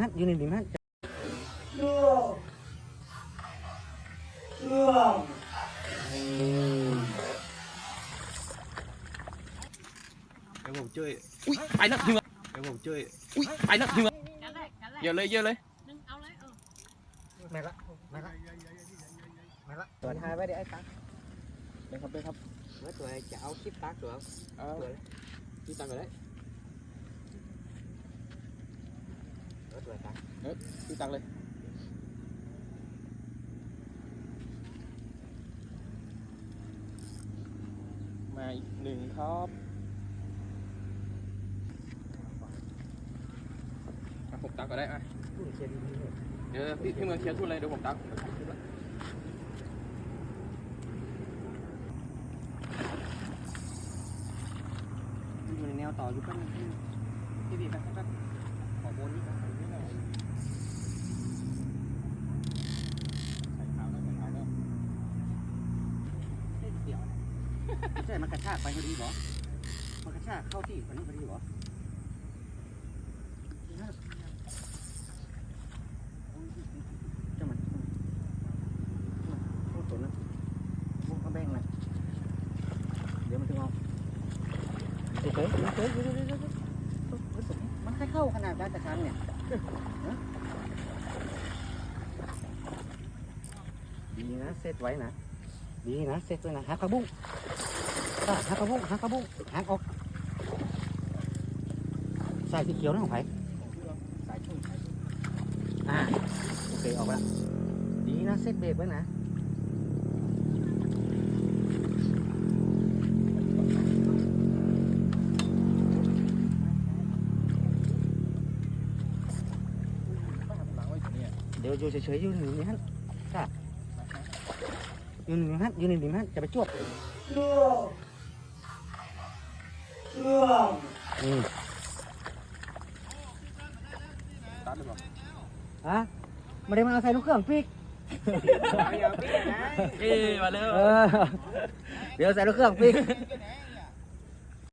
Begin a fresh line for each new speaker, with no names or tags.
ฮัทยืนริมฮัท
เดี๋ยวผมช่วยอุ้ยไปแล้วถึงเดี๋ยวผมช่วยอุ้ยไปแล้วถึง
นั่นแหละนั่นแหละ
เยอะเลยเยอะเลย
นึงเอาเลยเออ
แม่ละแม่ละแม่ละตัวท้ายไว้เดี๋ยวไอ้ตัก
เลยครับเลยครับ
เมื่อตัวจะเอาคลิปตักตัว
เอาพี่ตังไปได้
เมื่อ ตัวตัก
พี่ตังเลยมาอีกหนึ่งครับอะผมตักก็ได้อะ
พูดเชียร์ดีๆเลย
เดี๋ยวพี่พี่เมืองเคลียร์ทุนเลยเดี๋ยวผมตัก
อยู่ในแนวต่ออยู่กันพี่พี่แป๊บแป๊บขอบนนี่ครับ
ใส่ขาวแล้วใส่ขาวแล้ว
เดี๋ยว ไม่ใช่มันกระชากไปพอดีเหรอมันกระชากเข้าที่คนนี้พอดีเหรอจะมันโอ้ตัวนั้นพวกกระแบงนะเดี๋ยวมันจะงอเฉยเฉยเฉยๆเฉยๆเฉยมันแค่เข้าขนาดการตะครั้งเนี่ยดีนะเซตไว้นะ ดีนะเซตไว้นะหากระบุ้งหากระบุ้งหากระบุ้งหางออกสายสีเขียวนั่นของไผ่สายชุ่มอ่าโอเคออกแล้วดีนะเซตเบรกไว้นะเดี๋ยวอยู่เฉยๆอยู่หนึ่งนี่ฮะ จ้ะอยู่หนึ่งฮะอยู่หนึ่งฮะจะไปจวบอืม
ตัดเลยบอก
ฮะไม่ได้มาเอาใส่ลูกเครื่องปีก
เอ้มาเร็ว
เออเดี๋ยวใส่ลูกเครื่องปีก